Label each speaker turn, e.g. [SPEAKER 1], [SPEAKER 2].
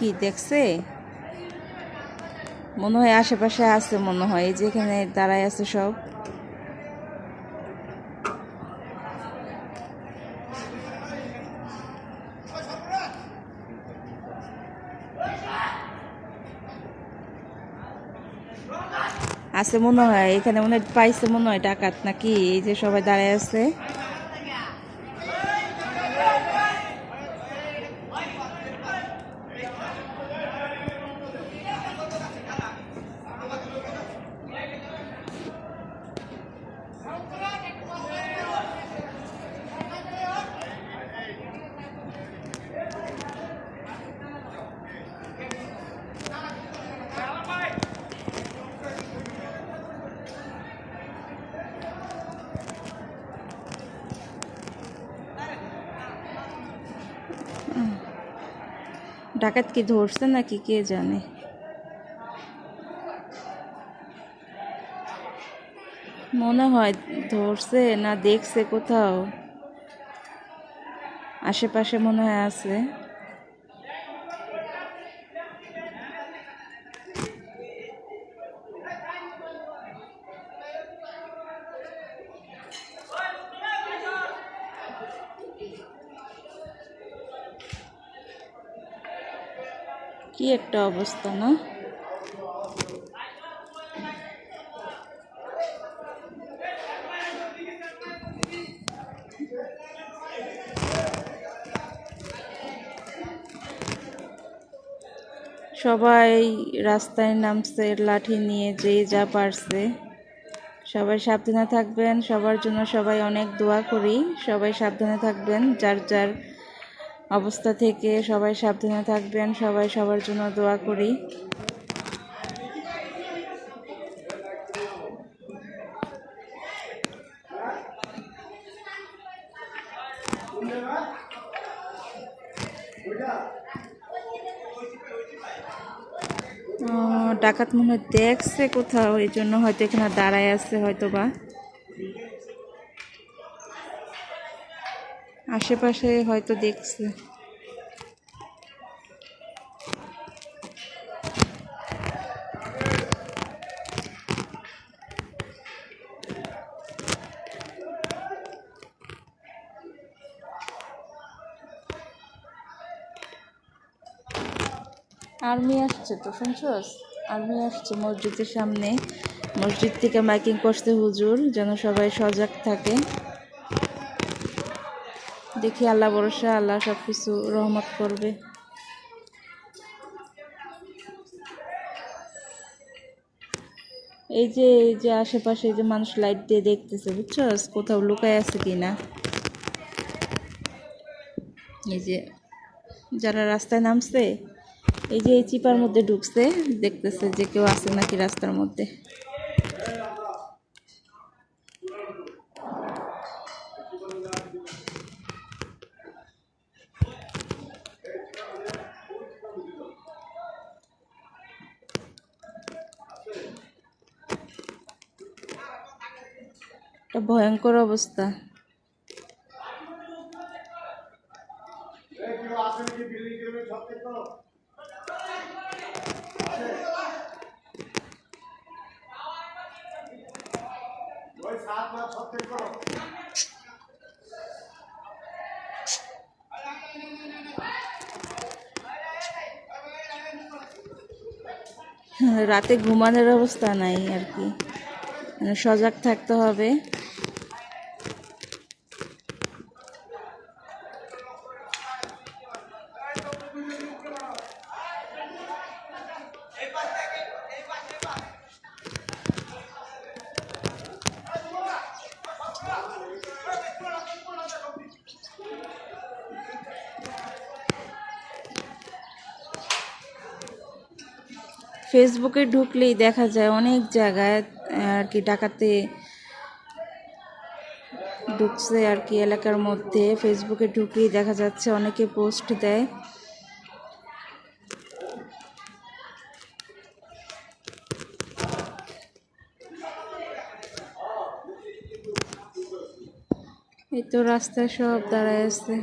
[SPEAKER 1] কি দেখছে? মনে হয় আশেপাশে আছে মনে হয়, এই যে এখানে দাঁড়ায় আছে সব। আছে মনে হয়, এখানে মনে হয় পাইছে মনে হয় ডাকাত নাকি, এই যে সবাই দাঁড়ায় আছে। ডাকাত কি ধরছে নাকি কে জানে? মনে হয় ধরছে না দেখছে কোথাও। আশেপাশে মনে হয় আছে। কি একটা অবস্থা, না? সবাই রাস্তায় নামছে, লাঠি নিয়ে যে যা পারছে। সবাই সাবধানে থাকবেন, সবার জন্য সবাই অনেক দোয়া করি। সবাই সাবধানে থাকবেন, যার যার অবস্থা থেকে সবাই সাবধানে থাকবেন, সবাই সবার জন্য দোয়া করি। ডাকাত মনে হয় দেখছে কোথাও, এই জন্য হয়তো এখানে দাঁড়ায় আছে হয়তো বা আশেপাশে হয়তো দেখছে। আর্মি আসছে তো, শুনছস? আর্মি আসছে মসজিদের সামনে। মসজিদ থেকে মাইকিং করছে হুজুর, যেন সবাই সজাগ থাকে। দেখি আল্লাহ ভরসা, আল্লাহ সব কিছু রহমত করবে। এই যে এই যে আশেপাশে যে মানুষ লাইট দিয়ে দেখতেছে, বুঝছ? কোথাও লুকায় আছে কিনা? এই যে যারা রাস্তায় নামছে, এই যে এই চিপার মধ্যে ঢুকছে, দেখতেছে যে কেউ আছে নাকি রাস্তার মধ্যে। একটা ভয়ঙ্কর অবস্থা। রাতে ঘুমানোর অবস্থা নাই আর কি। মানে সজাগ থাকতে হবে। ফেসবুকে ঢুকলেই দেখা যায় অনেক জায়গায় আর কি ডাকাতে ঢুকছে আর কি এলাকার মধ্যে। ফেসবুকে ঢুকলেই দেখা যাচ্ছে অনেকে পোস্ট দেয়। এই তো রাস্তায় সব দাঁড়ায় আছে।